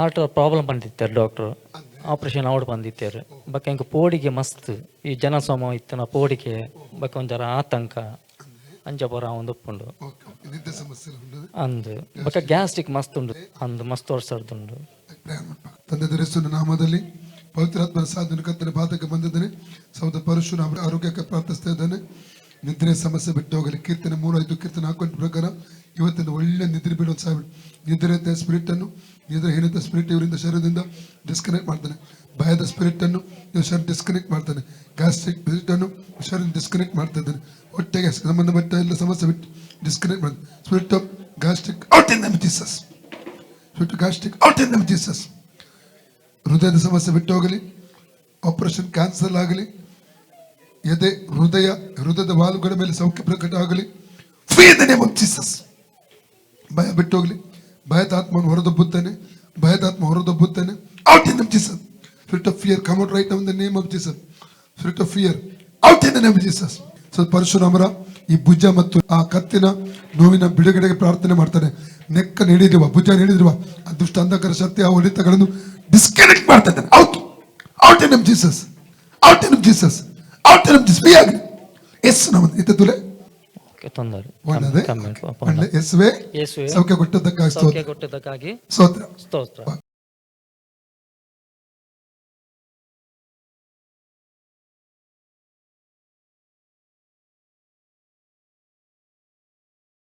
ಆಟ ಪ್ರಾಬ್ಲಮ್ ಬಂದಿತ್ತಾರೆ doctor operation ಅವಡು ಬಂದಿತ್ತಾರೆ ಬಕ್ಕ ಹಿಂಗೆ ಪೋಡಿಗೆ ಮಸ್ತ್, ಈ ಜನಸಮ ಇತ್ತನ ಪೋಡಿಗೆ ಬಕ್ಕ ಒಂಥರ ಆತಂಕ ಅಂಜ ಬರ ಒಂದು ಉಪ್ಪುಂಡು. ಅಂದು ಬಕ್ಕ ಗ್ಯಾಸ್ಟ್ರಿಕ್ ಮಸ್ತ್ ಉಂಡು, ಅಂದು ಮಸ್ತ್ ಮಾಡ್ಬೇಕು. ತಂದೆ ದರಿಸುನ ನಾಮದಲ್ಲಿ ಪವಿತ್ರಾತ್ಮನ ಸಾಧನ ಕತ್ತನೆ ಬಾಧಕ ಬಂದಿದ್ದಾನೆ ಸೌದ ಪರಶುನ ಆರೋಗ್ಯಕ್ಕೆ ಪ್ರಾರ್ಥಿಸ್ತಾ ಇದ್ದಾನೆ ನಿದ್ರೆ ಸಮಸ್ಯೆ ಬಿಟ್ಟು ಹೋಗಲಿ. ಕೀರ್ತನೆ ಮೂರು ಐದು ಕೀರ್ತನೆ ಹಾಕೊಂಡ ಪ್ರಕಾರ ಇವತ್ತಿನ ಒಳ್ಳೆ ನಿದ್ರೆ ಬೀಳೋದು ಸಾವಿರ. ನಿದ್ರೆ ಸ್ಪಿರಿಟನ್ನು ನಿದ್ರೆ ನಿದ್ರೆಹೀನತೆ ಸ್ಪಿರಿಟ್ ಇವರಿಂದ ಶರೀರದಿಂದ ಡಿಸ್ಕನೆಕ್ಟ್ ಮಾಡ್ತಾನೆ. ಭಯದ ಸ್ಪಿರಿಟನ್ನು ಇವ್ರ ಶರೀರ ಡಿಸ್ಕನೆಕ್ಟ್ ಮಾಡ್ತಾನೆ. ಗ್ಯಾಸ್ಟ್ರಿಕ್ ಸ್ಪಿರಿಟನ್ನು ಶರೀರ ಡಿಸ್ಕನೆಕ್ಟ್ ಮಾಡ್ತಾ ಇದ್ದಾನೆ. ಹೊಟ್ಟೆಗೆ ಸಂಬಂಧಪಟ್ಟ ಎಲ್ಲ ಸಮಸ್ಯೆ ಬಿಟ್ಟು ಡಿಸ್ಕನೆಕ್ಟ್ ಮಾಡ್ತಾನೆ. Spirit of gastric out in Jesus spirit gastric out in Jesus ಹೃದಯದ ಸಮಸ್ಯೆ ಬಿಟ್ಟು ಹೋಗಲಿ. ಆಪರೇಷನ್ ಕ್ಯಾನ್ಸಲ್ ಆಗಲಿ. ಎದೆ ಹೃದಯ, ಹೃದಯದ ವಾಲುಗಳ ಮೇಲೆ ಸೌಖ್ಯ ಪ್ರಕಟ ಆಗಲಿ. ಫ್ರೀ ದ ಆಫ್ ಜೀಸಸ್ ಭಯ ಬಿಟ್ಟು ಹೋಗಲಿ. ಭಯದ ಆತ್ಮವನ್ನು ಹೊರದಬ್ಬುತ್ತಾನೆ ಭಯದ ಆತ್ಮ ಹೊರದಬ್ಬುತ್ತಾನೆ out in Jesus spirit of fear come out right the name of Jesus spirit of fear out in name Jesus so ಪರಶುರಾಮರ ಈ ಭುಜ ಮತ್ತು ಆ ಕತ್ತಿನ ನೋವಿನ ಬಿಡುಗಡೆಗೆ ಪ್ರಾರ್ಥನೆ ಮಾಡ್ತಾನೆ. ನೆಕ್ಕ ಹಿಡಿದಿರುವ ಭುಜ ಆ ದುಷ್ಟ ಅಂಧಕಾರ ಶಕ್ತಿ, ಆ ಹೊಲಿತಗಳನ್ನು ಡಿಸ್ಕನೆಕ್ಟ್ ಮಾಡ್ತಾ ಇದ್ದಾನೆ. Out out in Jesus out in Jesus free ಆಗಲಿ ಎಸ್ ನಮ್ಮ ಇತ್ತ ತುಲೆ ಓಕೆ ತೊಂದರೆ ಒಳ್ಳೆದೇ ಕಮ್ಮಿ ಒಳ್ಳೆ ಎಸ್ವೇ ಯೇಸುವೆ ಸೌಖ್ಯ ಕೊಟ್ಟದ್ದಕ್ಕಾಗಿ ಸ್ತೋತ್ರ ಕೊಟ್ಟದಕ್ಕಾಗಿ ಸ್ತೋತ್ರ ಸ್ತೋತ್ರ